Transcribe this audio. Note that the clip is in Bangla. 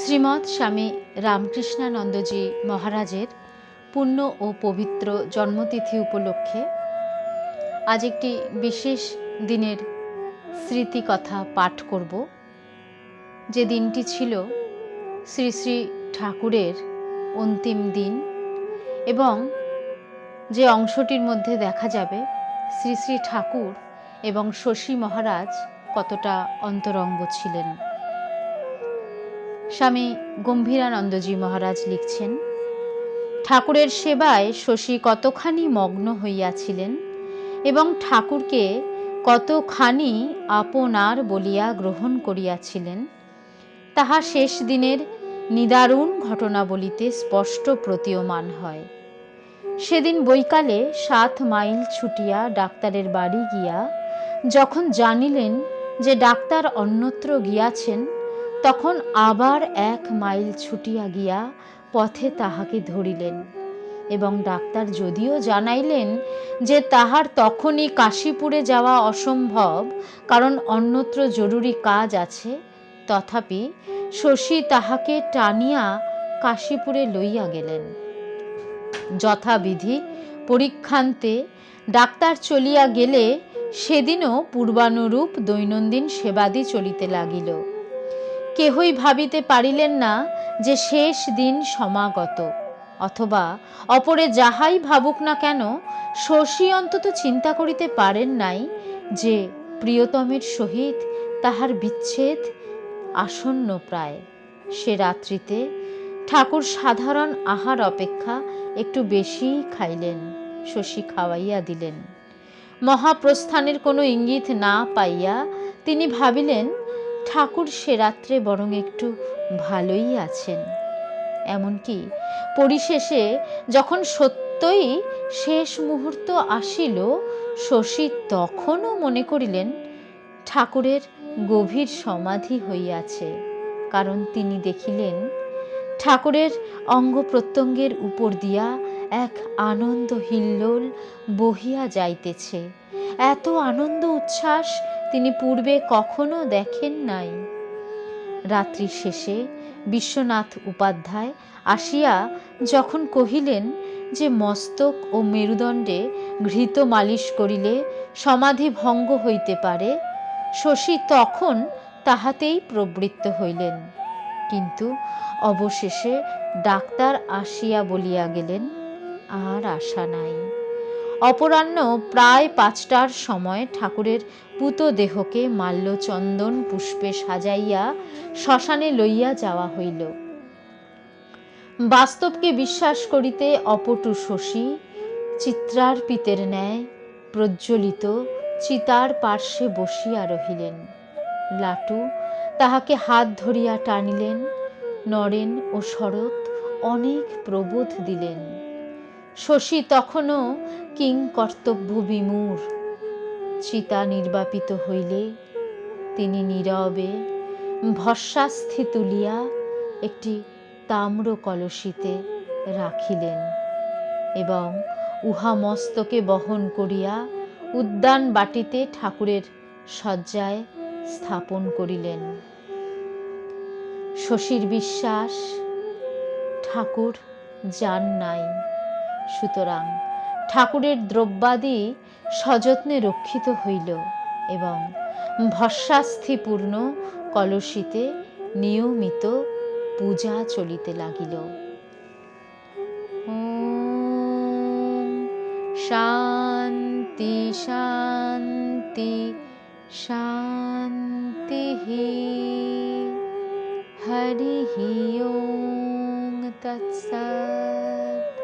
শ্রীমৎ স্বামী রামকৃষ্ণানন্দজি মহারাজের পূর্ণ ও পবিত্র জন্মতিথি উপলক্ষে আজ একটি বিশেষ দিনের স্মৃতিকথা পাঠ করব। যে দিনটি ছিল শ্রী শ্রী ঠাকুরের অন্তিম দিন এবং যে অংশটির মধ্যে দেখা যাবে শ্রী শ্রী ঠাকুর এবং শশী মহারাজ কতটা অন্তরঙ্গ ছিলেন। স্বামী গম্ভীরানন্দজি মহারাজ লিখছেন, ঠাকুরের সেবায় শশী কতখানি মগ্ন হইয়াছিলেন এবং ঠাকুরকে কতখানি আপনার বলিয়া গ্রহণ করিয়াছিলেন, তাহা শেষ দিনের নিদারুণ ঘটনা বলিতে স্পষ্ট প্রতীয়মান হয়। সেদিন বৈকালে সাত মাইল ছুটিয়া ডাক্তারের বাড়ি গিয়া যখন জানিলেন যে ডাক্তার অন্যত্র গিয়াছেন তখন আবার এক মাইল ছুটিয়া গিয়া পথে তাহাকে ধরিলেন এবং ডাক্তার যদিও জানাইলেন যে তাহার তখনই কাশীপুরে যাওয়া অসম্ভব, কারণ অন্যত্র জরুরি কাজ আছে, তথাপি শশী তাহাকে টানিয়া কাশীপুরে লইয়া গেলেন। যথাবিধি পরীক্ষান্তে ডাক্তার চলিয়া গেলে সেদিনও পূর্বানুরূপ দৈনন্দিন সেবাদি চলিতে লাগিল। কেহই ভাবিতে পারিলেন না যে শেষ দিন সমাগত। অথবা অপরে যাহাই ভাবুক না কেন, শশী অন্তত চিন্তা করিতে পারেন নাই যে প্রিয়তমের সহিত তাহার বিচ্ছেদ আসন্ন প্রায়। সে রাত্রিতে ঠাকুর সাধারণ আহার অপেক্ষা একটু বেশিই খাইলেন, শশী খাওয়াইয়া দিলেন। মহাপ্রস্থানের কোনো ইঙ্গিত না পাইয়া তিনি ভাবিলেন ঠাকুর সে রাত্রে বরং একটু ভালোই আছেন। এমনকি পরিশেষে যখন সত্যই শেষ মুহূর্ত আসিল, শশী তখনও মনে করিলেন, ঠাকুরের গভীর সমাধি হইয়াছে। কারণ তিনি দেখিলেন, ঠাকুরের অঙ্গ প্রত্যঙ্গের উপর দিয়া এক আনন্দ হিল্লোল বহিয়া যাইতেছে। এত আনন্দ উচ্ছ্বাস তিনি পূর্বে কখনো দেখেন নাই। রাত্রি শেষে বিশ্বনাথ উপাধ্যায় আসিয়া যখন কহিলেন যে মস্তক ও মেরুদণ্ডে ঘৃত মালিশ করিলে সমাধি ভঙ্গ হইতে পারে, শশী তখন তাহাতেই প্রবৃত্ত হইলেন। কিন্তু অবশেষে ডাক্তার আসিয়া বলিয়া গেলেন, আর আশা নাই। অপরাহ্ন প্রায় পাঁচটার সময় ঠাকুরের পুত দেহকে মাল্যচন্দন পুষ্পে সাজাইয়া শ্মশানে লইয়া যাওয়া হইল। বাস্তবকে বিশ্বাস করিতে অপটু শশী চিত্রার পিতের ন্যায় প্রজ্বলিত চিতার পার্শ্বে বসিয়া রহিলেন। লাটু তাহাকে হাত ধরিয়া টানিলেন, নরেন ও শরৎ অনেক প্রবোধ দিলেন। শশী তখনও কিং কর্তব্য বিমূর চিতা নির্বাপিত হইলে তিনি নীরবে ভস্যাস্থি তুলিয়া একটি তাম্র কলসিতে রাখিলেন এবং উহা মস্তকে বহন করিয়া উদ্যান বাটিতে ঠাকুরের শয্যায় স্থাপন করিলেন। শশীর বিশ্বাস, ঠাকুর যান নাই। সুতরাং ঠাকুরের দ্রব্যাদি সযত্নে রক্ষিত হইল এবং ভস্যাস্থিপূর্ণ কলসিতে নিয়মিত পূজা চলিতে লাগিল। শান্তি শান্তি শান্তি হরি ওম তৎসৎ।